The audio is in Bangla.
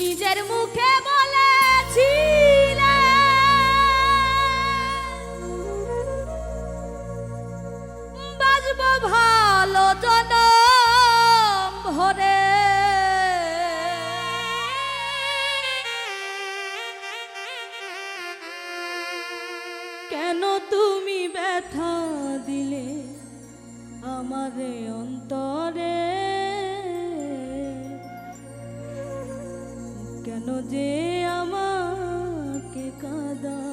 নিজের মুখে বলেছি বাজব ভালো জনম ভরে। কেন তুমি ব্যথা দিলে আমারে অন্তরে? যে আমাকে কাদা।